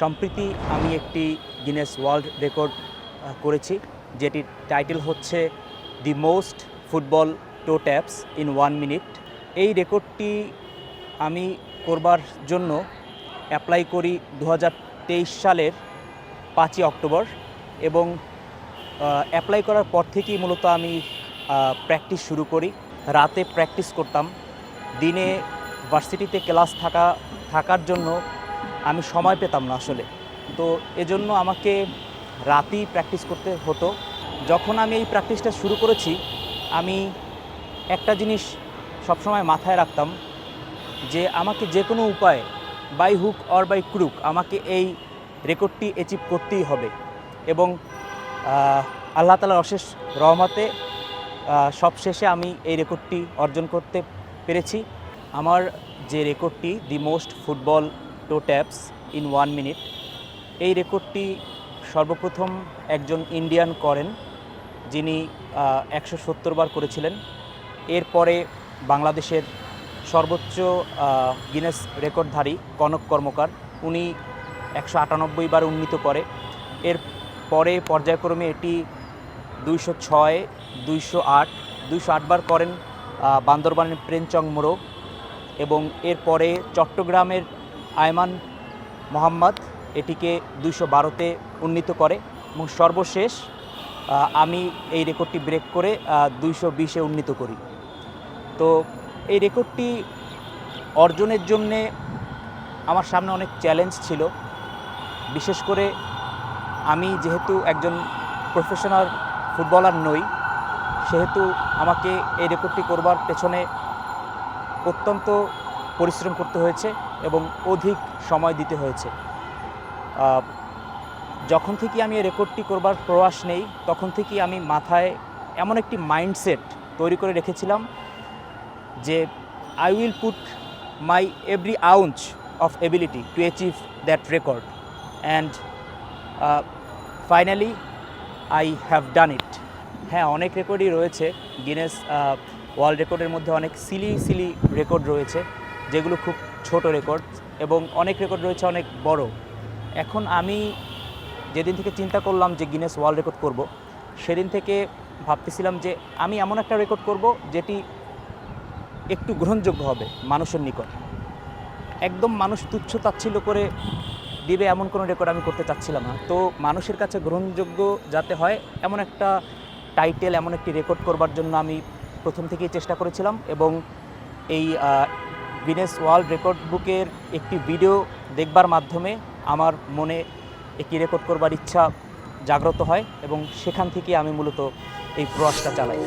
সম্প্রতি আমি একটি গিনেস ওয়ার্ল্ড রেকর্ড করেছি, যেটির টাইটেল হচ্ছে the most football toe taps in one minute এই রেকর্ডটি আমি করবার জন্য অ্যাপ্লাই করি দু হাজার তেইশ সালের পাঁচই অক্টোবর এবং অ্যাপ্লাই করার পর থেকেই মূলত আমি প্র্যাকটিস শুরু করি। রাতে প্র্যাকটিস করতাম। দিনে ভার্সিটিতে ক্লাস থাকা, থাকার জন্য আমি সময় পেতাম না আসলে। তো এজন্য আমাকে রাতেই প্র্যাকটিস করতে হতো। যখন আমি এই প্র্যাকটিসটা শুরু করেছি, আমি একটা জিনিস সবসময় মাথায় রাখতাম যে আমাকে যে কোনো উপায়ে by hook or by crook আমাকে এই রেকর্ডটি অ্যাচিভ করতেই হবে। এবং আল্লাহ তালার অশেষ রহমতে সবশেষে আমি এই রেকর্ডটি অর্জন করতে পেরেছি। আমার যে রেকর্ডটি the most football toe taps in one minute এই রেকর্ডটি সর্বপ্রথম একজন ইন্ডিয়ান করেন, যিনি একশো সত্তর বার করেছিলেন। এরপরে বাংলাদেশের সর্বোচ্চ গিনেস রেকর্ডধারী কনক কর্মকার, উনি একশো আটানব্বই বার উন্নীত করে। এর পরে পর্যায়ক্রমে এটি দুইশো ছয়, দুইশো আট, দুইশো আটবার করেন বান্দরবানের প্রেমচং মোড়ো এবং এরপরে চট্টগ্রামের আয়মান মোহাম্মদ এটিকে দুইশো বারোতে উন্নীত করে এবং সর্বশেষ আমি এই রেকর্ডটি ব্রেক করে দুইশো বিশে উন্নীত করি। তো এই রেকর্ডটি অর্জনের জন্যে আমার সামনে অনেক চ্যালেঞ্জ ছিল। বিশেষ করে আমি যেহেতু একজন প্রফেশনাল ফুটবলার নই, সেহেতু আমাকে এই রেকর্ডটি করবার পেছনে অত্যন্ত পরিশ্রম করতে হয়েছে এবং অধিক সময় দিতে হয়েছে। যখন থেকে আমি এই রেকর্ডটি করবার প্রয়াস নেই, তখন থেকেই আমি মাথায় এমন একটি মাইন্ডসেট তৈরি করে রেখেছিলাম যে I will put my every ounce of ability to achieve that record and finally I have done it হ্যাঁ অনেক রেকর্ডই রয়েছে। গিনেস ওয়ার্ল্ড রেকর্ডের মধ্যে অনেক সিলি সিলি রেকর্ড রয়েছে। যেগুলো খুব ছোট রেকর্ড এবং অনেক রেকর্ড রয়েছে, অনেক বড়। এখন আমি যেদিন থেকে চিন্তা করলাম যে গিনেস ওয়ার্ল্ড রেকর্ড করব, সেদিন থেকে ভাবতেছিলাম যে আমি এমন একটা রেকর্ড করব যেটি একটু গ্রহণযোগ্য হবে মানুষের নিকট। একদম মানুষ তুচ্ছ তাচ্ছিল্য করে দিবে এমন কোনো রেকর্ড আমি করতে চাচ্ছিলাম না। তো মানুষের কাছে গ্রহণযোগ্য যাতে হয়, এমন একটা টাইটেল এমন একটি রেকর্ড করবার জন্য আমি প্রথম থেকেই চেষ্টা করেছিলাম এবং এই গিনেস ওয়ার্ল্ড রেকর্ড বুকের একটি ভিডিও দেখবার মাধ্যমে আমার মনে একটি রেকর্ড করবার ইচ্ছা জাগ্রত হয় এবং সেখান থেকে আমি মূলত এই প্রয়াসটা চালাই।